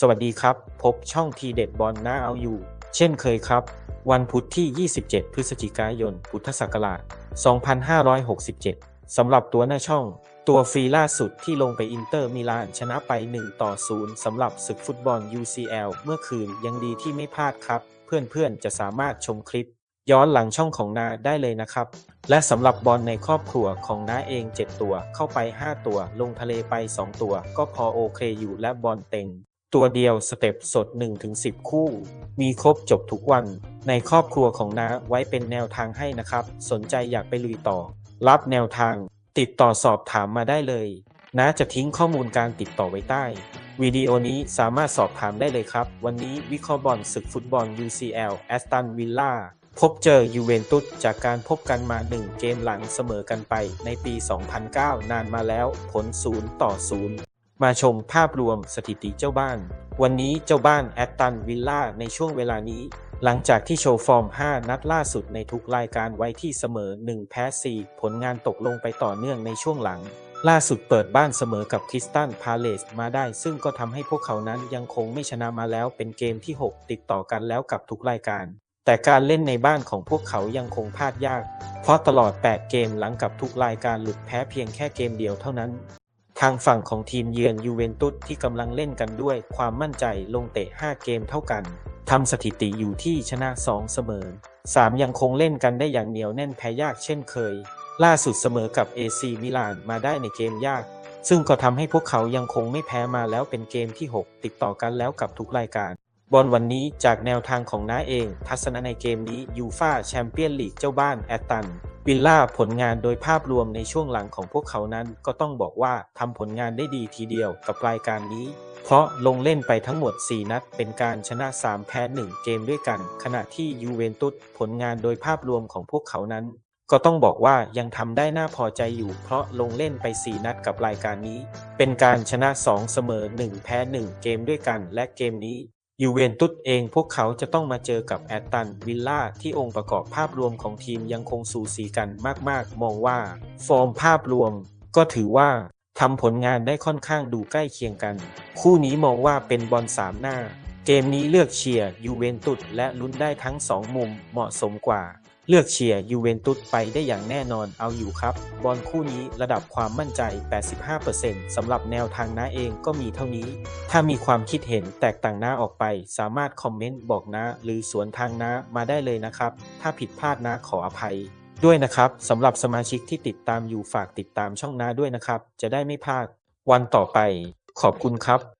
สวัสดีครับ พบช่องทีเด็ดบอลหน้าเอาอยู่ เช่นเคยครับ วันพุธที่ 27 พฤศจิกายน พุทธศักราช 2567 สำหรับตัวหน้าช่อง ตัวฟรีล่าสุดที่ลงไปอินเตอร์มิลานชนะไป 1 ต่อ 0 สำหรับศึกฟุตบอล UCL เมื่อคืนยังดีที่ไม่พลาดครับ เพื่อนๆ จะสามารถชมคลิป ย้อนหลังช่องของนาได้เลยนะครับ และสำหรับบอลในครอบครัวของน้าเอง 7 ตัวเข้าไป 5 ตัว ลงทะเลไป 2 ตัว ก็พอโอเคอยู่และบอลเต็ง ตัวเดียวสเต็ปสด 1-10 คู่ มีครบจบทุกวัน ในครอบครัวของน้าไว้เป็นแนวทางให้นะครับ สนใจอยากไปลุยต่อ รับแนวทาง ติดต่อสอบถามมาได้เลยน้าจะทิ้งข้อมูลการติดต่อไว้ใต้ วิดีโอนี้สามารถสอบถามได้เลยครับ วันนี้วิเคราะห์บอลศึกฟุตบอล UCL แอสตันวิลล่าพบเจอยูเวนตุสจากการพบกันมา 1 เกมหลังเสมอกันไปในปี 2009 นานมาแล้วผล 0 ต่อ 0 มาชมภาพรวมสถิติเจ้าบ้าน วันนี้เจ้าบ้านแอตตันวิลล่าในช่วงเวลานี้ หลังจากที่โชว์ฟอร์ม 5 นัดล่าสุดในทุกรายการไว้ที่เสมอ 1 แพ้ 4 ผลงานตกลงไปต่อเนื่องในช่วงหลัง ล่าสุดเปิดบ้านเสมอกับคริสตันพาเลสมาได้ ซึ่งก็ทำให้พวกเขานั้นยังคงไม่ชนะมาแล้วเป็นเกมที่ 6 ติดต่อกันแล้วกับทุกรายการแต่การเล่นในบ้านของพวกเขายังคงพลาดยาก เพราะตลอด 8 เกมหลังกับทุกรายการหลุดแพ้เพียงแค่เกมเดียวเท่านั้น ทางฝั่งของทีมเยือนยูเวนตุสที่กำลังเล่นกันด้วยความมั่นใจลงเตะ 5 เกมเท่ากันทำสถิติอยู่ที่ชนะ 2 เสมอ 3 ยังคงเล่นกันได้อย่างเหนียวแน่นแพ้ยากเช่นเคย ล่าสุดเสมอกับ AC มิลานมาได้ในเกมยาก ซึ่งก็ทำให้พวกเขายังคงไม่แพ้มาแล้วเป็นเกมที่ 6 ติดต่อกันแล้วกับทุกรายการ บอลวันนี้จากแนวทางของน้าเอง ทัศนะในเกมนี้ยูฟาแชมเปี้ยนลีกเจ้าบ้านแอตตัน วิลล่าผลงานโดยภาพรวมในช่วงหลังของพวกเขานั้นก็ต้องบอกว่าทำผลงานได้ดีทีเดียวกับรายการนี้ เพราะลงเล่นไปทั้งหมด 4 นัด เป็นการชนะ 3 แพ้ 1 เกมด้วยกัน ขณะที่ยูเวนตุสผลงานโดยภาพรวมของพวกเขานั้น ก็ต้องบอกว่ายังทำได้น่าพอใจอยู่ เพราะลงเล่นไป 4 นัดกับรายการนี้ เป็นการชนะ 2 เสมอ 1 แพ้ 1 เกมด้วยกัน และเกมนี้ ยูเวนตุสเองพวกเขาจะต้องมาเจอกับแอตตันวิลล่าที่องค์ประกอบภาพรวมของทีมยังคงสูสีกันมากๆ มองว่าฟอร์มภาพรวม ก็ถือว่าทำผลงานได้ค่อนข้างดูใกล้เคียงกัน คู่นี้มองว่าเป็นบอลสามหน้า เกมนี้เลือกเชียร์ยูเวนตุสและลุ้นได้ทั้ง2มุมเหมาะสมกว่า เลือกเชียร์ยูเวนตุสไปได้อย่างแน่นอนเอาอยู่ครับ บอลคู่นี้ระดับความมั่นใจ 85%สำหรับแนวทางน้าเองก็มีเท่านี้ ถ้ามีความคิดเห็นแตกต่างน้าออกไป สามารถคอมเมนต์บอกน้าหรือสวนทางน้ามาได้เลยนะครับ ถ้าผิดพลาดน้าขออภัย ด้วยนะครับสำหรับสมาชิกที่ติดตามอยู่ฝากติดตามช่องน้าด้วยนะครับ จะได้ไม่พลาดวันต่อไป ขอบคุณครับ